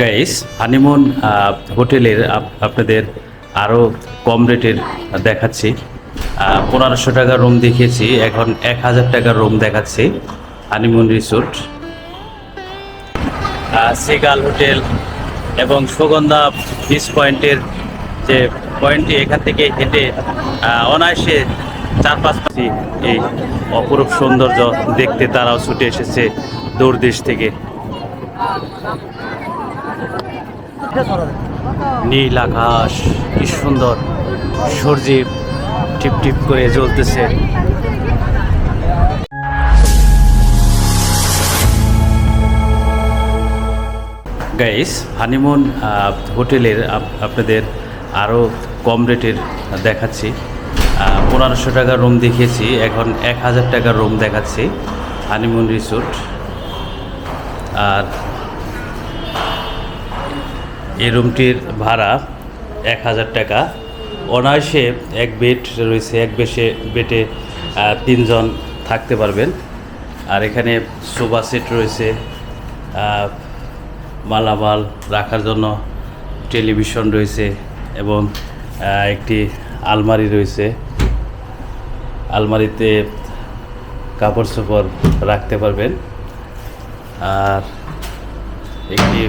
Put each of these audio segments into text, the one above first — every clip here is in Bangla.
গাইস হানিমুন হোটেলের আপ- আপনাদের আরও কম রেটের দেখাচ্ছি। পনেরোশো টাকার রুম দেখিয়েছি, এখন এক হাজার টাকার রুম দেখাচ্ছি হানিমুন রিসোর্ট সেগাল হোটেল এবং সুগন্ধা বিচ পয়েন্টের যে পয়েন্টটি এখান থেকে হেঁটে অনায়াসে চার পাঁচ এই অপরূপ সৌন্দর্য দেখতে তারাও ছুটে এসেছে দূর দেশ থেকে। নীল আকাশ, কি সুন্দর। সূর্য টিপ টিপ করে জ্বলতেছে। গাইস হানিমুন হোটেলের আপনাদের আরও কম রেটের দেখাচ্ছি। পনেরোশো টাকার রুম দেখিয়েছি, এখন এক হাজার টাকার রুম দেখাচ্ছি হানিমুন রিসোর্ট আর এই রুমটির ভাড়া এক হাজার টাকা। অনায়াসে এক বেড রয়েছে, এক বেশে, বেডে তিনজন থাকতে পারবেন। আর এখানে সোফা সেট রয়েছে মালামাল রাখার জন্য টেলিভিশন রয়েছে এবং একটি আলমারি রয়েছে। আলমারিতে কাপড় চোপড় রাখতে পারবেন। আর একটি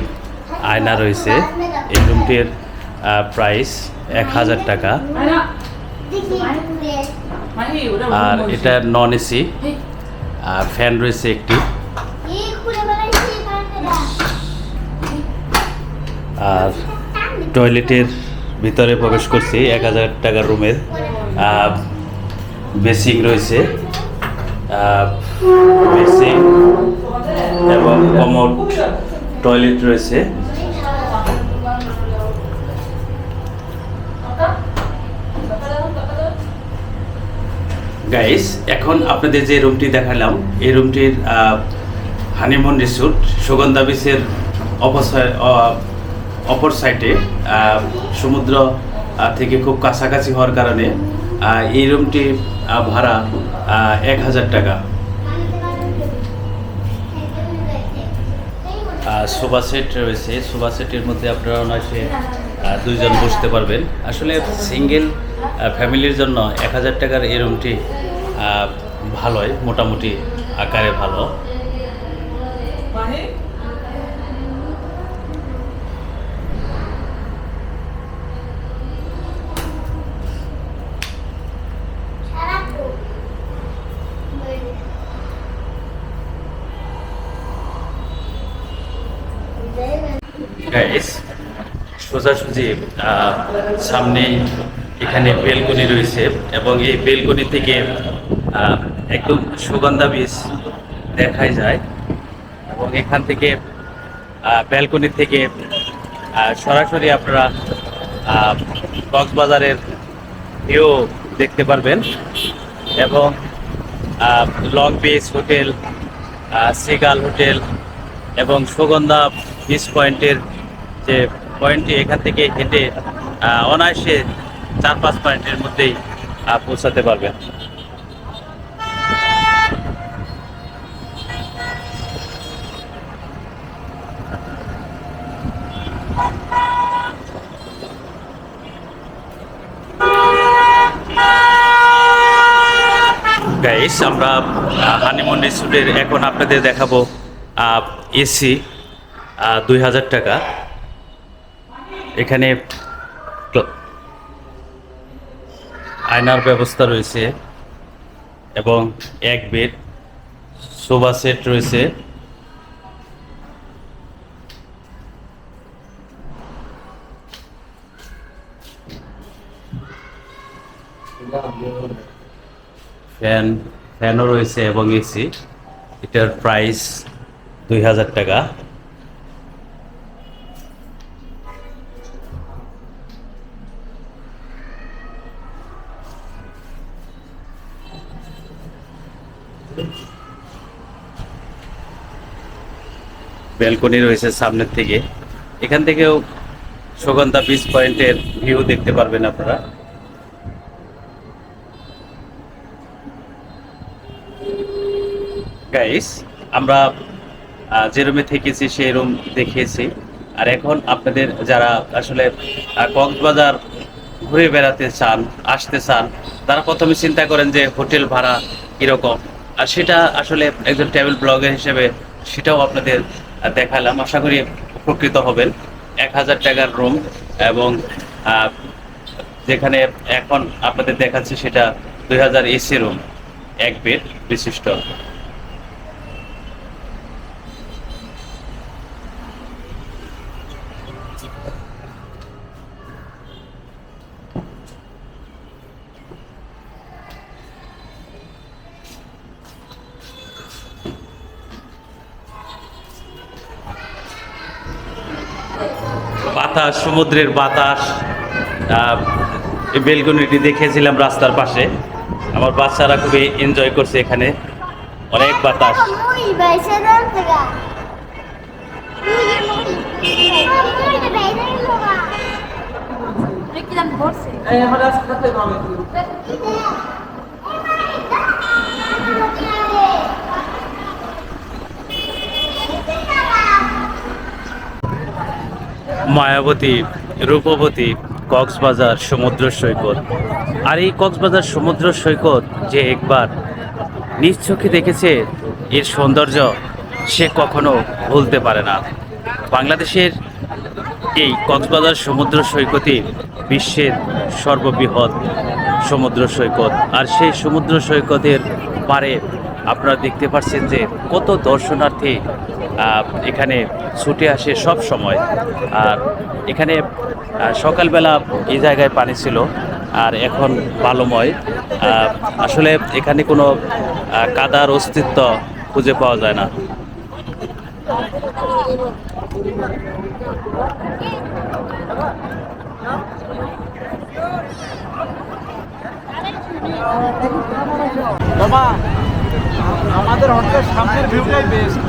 আয়না রয়েছে। এই রুমটির প্রাইস এক হাজার টাকা। আর এটা নন এসি আর ফ্যান রয়েছে একটি। আর টয়লেটের ভিতরে প্রবেশ করছি, এক হাজার টাকার রুমের। বেসিং রয়েছে। বেসিং এবং কমোড টয়লেট রয়েছে। গাইস এখন আপনাদের যে রুমটি দেখালাম, এই রুমটির হানিমুন রিসোর্ট সুগন্ধা বিচের অপর সাইডে সমুদ্র থেকে খুব কাছাকাছি হওয়ার কারণে এই রুমটি ভাড়া এক হাজার টাকা। সোফা সেট রয়েছে। সোফা সেটের মধ্যে আপনারা অনায়াসে দুইজন বসতে পারবেন। আসলে সিঙ্গেল ফ্যামিলির জন্য এক হাজার টাকার এই রুমটি ভালোই মোটামুটি আকারে ভালো। সোজাসুজি সামনে বেলকনি রয়েছে এবং এই বেলকনি থেকে একদম সুগন্ধা বীজ দেখাই যায়। এবং এখান থেকে ব্যালকনি থেকে সরাসরি আপনারা কক্সবাজারের ভিউ দেখতে পারবেন। এবং Long Beach hotel Seagull hotel এবং সুগন্ধা বিচ পয়েন্টের যে পয়েন্টটি, এখান থেকে হেঁটে অনায়াসে চার পাঁচ পয়েন্টের মধ্যেই পৌঁছাতে পারবেন। গাইস আমরা হানিমুন রিসোর্টের এখন আপনাদের দেখাবো এসি দুই হাজার টাকা। এখানে ক্ল- আয়নার ব্যবস্থা রয়েছে এবং এক বেড, সোফা সেট রয়েছে। ফ্যান, ফ্যানও রয়েছে এবং এসি। এটার প্রাইস দুই হাজার টাকা। ব্যালকনি রয়েছে সামনের থেকে এখান থেকেও সুগন্ধা বিচ পয়েন্টের ভিউ দেখতে পারবেন আপনারা। গাইস আমরা যে রুমে থেকেছি, সেই রুম দেখিয়েছি। আর এখন আপনাদের যারা আসলে কক্সবাজার ঘুরে বেড়াতে চান, আসতে চান, তারা প্রথমে চিন্তা করেন যে হোটেল ভাড়া কীরকম। আর সেটা আসলে একজন ট্রাভেল ব্লগার হিসেবে, সেটাও আপনাদের দেখালাম। আশা করি উপকৃত হবেন। এক হাজার টাকার রুম এবং যেখানে এখন আপনাদের দেখাচ্ছে সেটা দুই হাজার এসি রুম এক বেড বিশিষ্ট। বাতাস সমুদ্রের বাতাস বেলকনিটি দেখেছিলাম রাস্তার পাশে আমার বাচ্চারা খুবই এনজয় করছে এখানে অনেক বাতাস becerrantega. মায়াবতী, রূপবতী, কক্সবাজার সমুদ্র সৈকত। আর এই কক্সবাজার সমুদ্র সৈকত যে একবার নিজ চোখে দেখেছে, এর সৌন্দর্য সে কখনো ভুলতে পারে না। বাংলাদেশের এই কক্সবাজার সমুদ্র সৈকতই বিশ্বের সর্ববৃহৎ সমুদ্র সৈকত। আর সেই সমুদ্র সৈকতের পারে আপনারা দেখতে পাচ্ছেন যে কত দর্শনার্থী এখানে ছুটে আসে সব সময়। আর এখানে সকালবেলা এই জায়গায় পানি ছিল আর এখন বালুময়। আহ, আসলে এখানে কোনো কাদার অস্তিত্ব খুঁজে পাওয়া যায় না। আমাদের হোটেলের সামনের ভিউটাই বেস্ট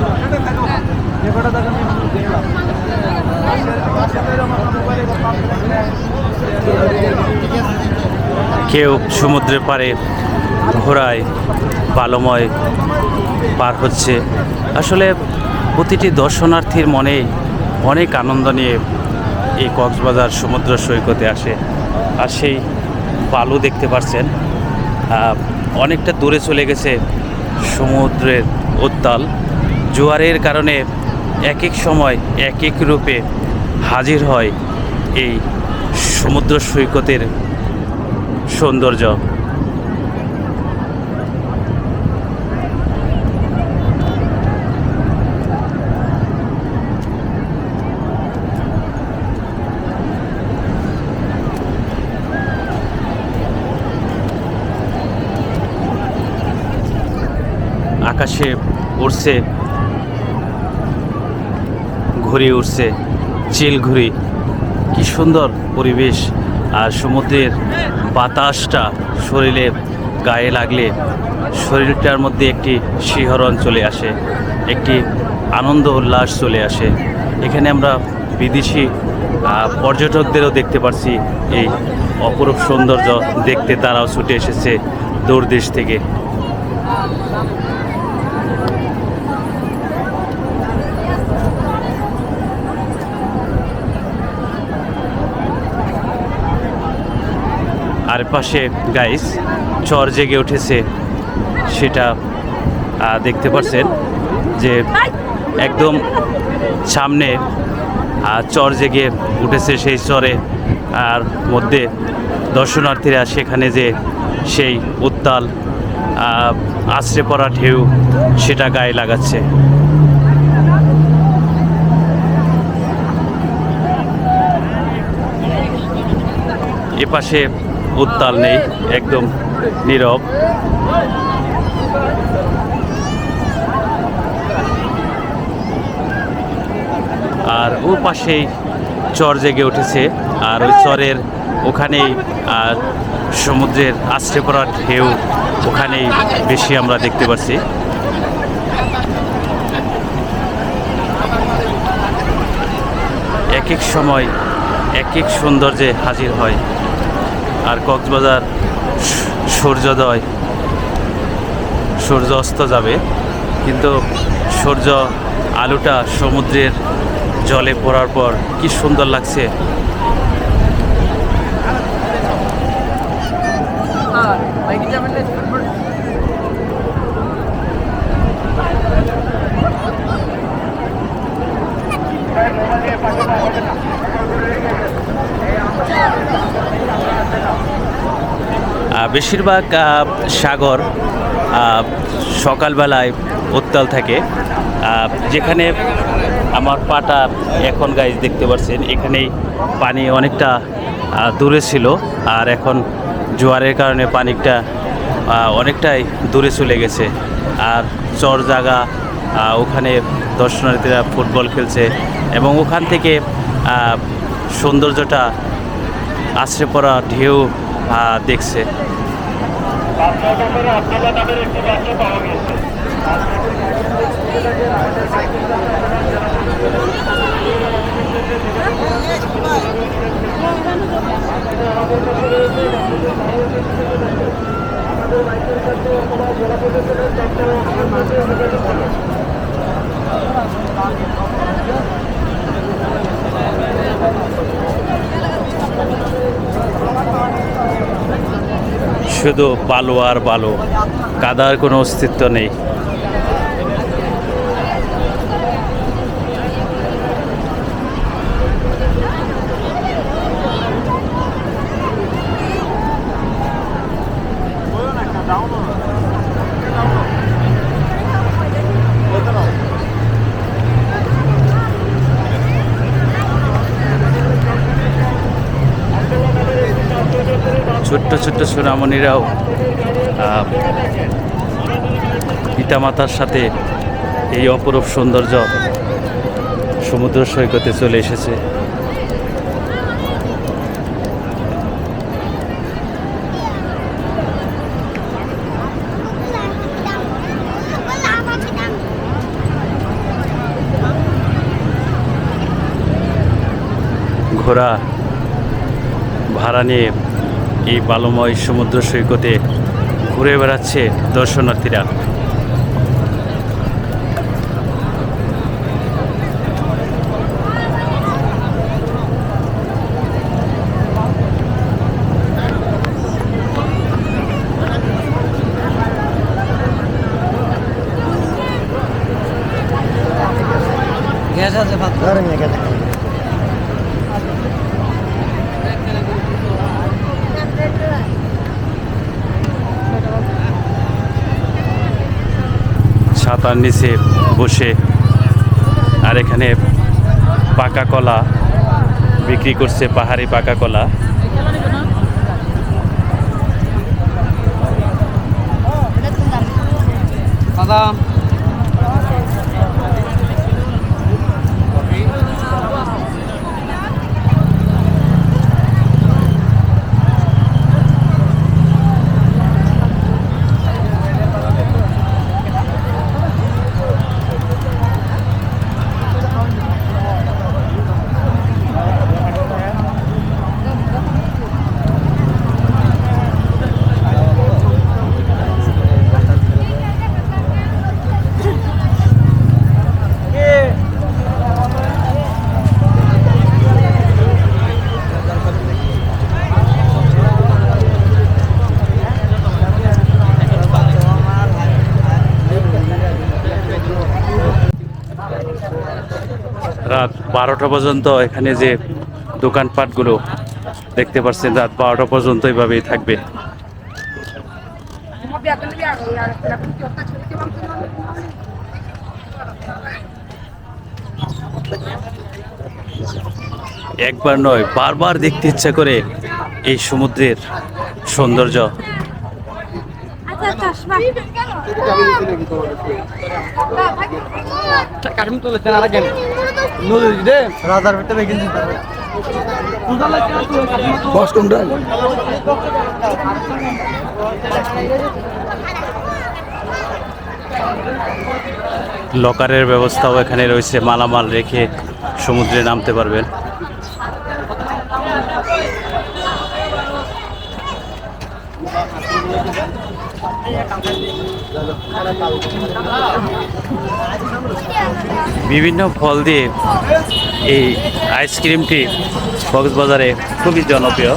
কেউ সমুদ্রের পাড়ে ঘোরায় বালময় পার হচ্ছে। আসলে প্রতিটি দর্শনার্থীর মনে অনেক আনন্দ নিয়ে এই কক্সবাজার সমুদ্র সৈকতে আসে। আর সেই বালু দেখতে পাচ্ছেন অনেকটা দূরে চলে গেছে সমুদ্রের উত্তাল। জোয়ারের কারণে এক এক সময় এক এক রূপে হাজির হয় এই সমুদ্র সৈকতের সৌন্দর্য। আকাশে উড়ছে, ঘুরে উঠছে চিল ঘুরি। কি সুন্দর পরিবেশ। আর সমুদ্রের বাতাসটা শরীরে গায়ে লাগলে শরীরটার মধ্যে একটি শিহরণ চলে আসে, একটি আনন্দ উল্লাস চলে আসে। এখানে আমরা বিদেশি পর্যটকদেরও দেখতে পাচ্ছি এই অপরূপ সৌন্দর্য দেখতে তারাও ছুটে এসেছে দূর দেশ থেকে। আর পাশে গাইস চর জেগে উঠেছে, সেটা দেখতে পাচ্ছেন যে একদম সামনে চর জেগে উঠেছে সেই চরে, আর মধ্যে দর্শনার্থীরা সেখানে যে সেই উত্তাল আছড়ে পড়া ঢেউ, সেটা গায়ে লাগাচ্ছে। এপাশে উত্তাল নেই, একদম নীরব। আর ও পাশেই চর জেগে উঠেছে, আর ওই চরের ওখানেই, আর সমুদ্রের আশ্রে পড়া ঢেউ ওখানেই বেশি আমরা দেখতে পাচ্ছি এক এক সময় এক এক সৌন্দর্যে হাজির হয়। আর কক্সবাজার সূর্যোদয় সূর্য অস্ত যাবে কিন্তু সূর্য আলোটা সমুদ্রের জলে পড়ার পর কি সুন্দর লাগছে। বেশিরভাগ সাগর সকালবেলায় উত্তাল থাকে। যেখানে আমার পাটা এখন গাইজ দেখতে পাচ্ছেন এখানেই পানি অনেকটা দূরে ছিল। আর এখন জোয়ারের কারণে পানিটা অনেকটাই দূরে চলে গেছে। আর চর জায়গা ওখানে দর্শনার্থীরা ফুটবল খেলছে এবং ওখান থেকে সৌন্দর্যটা আছড়ে পড়া ঢেউ আহ, দেখছে শুধু বালু আর বালু। কাদার কোনো অস্তিত্ব নেই। ছোট্ট সোনামণিরাও পিতামাতার সাথে এই অপরূপ সৌন্দর্য সমুদ্র সৈকতে চলে এসেছে। ঘোড়া ভাড়া নিয়ে এই বালুময় সমুদ্র সৈকতে ঘুরে বেড়াচ্ছে দর্শনার্থীরা। ছাতার নিচে বসে। আর এখানে পাকা কলা বিক্রি করছে পাহাড়ি পাকা কলা। বাদাম রাত বারোটা পর্যন্ত এখানে যে দোকানপাটগুলো দেখতে পাচ্ছেন, রাত বারোটা পর্যন্ত এইভাবেই থাকবে। একবার নয়, বারবার দেখতে ইচ্ছা করে এই সমুদ্রের সৌন্দর্য। রাজার ভিতরে লকারের ব্যবস্থাও এখানে রয়েছে মালামাল রেখে সমুদ্রে নামতে পারবেন। বিভিন্ন ফল দিয়ে এই আইসক্রিমটি কক্সবাজারে খুবই জনপ্রিয়।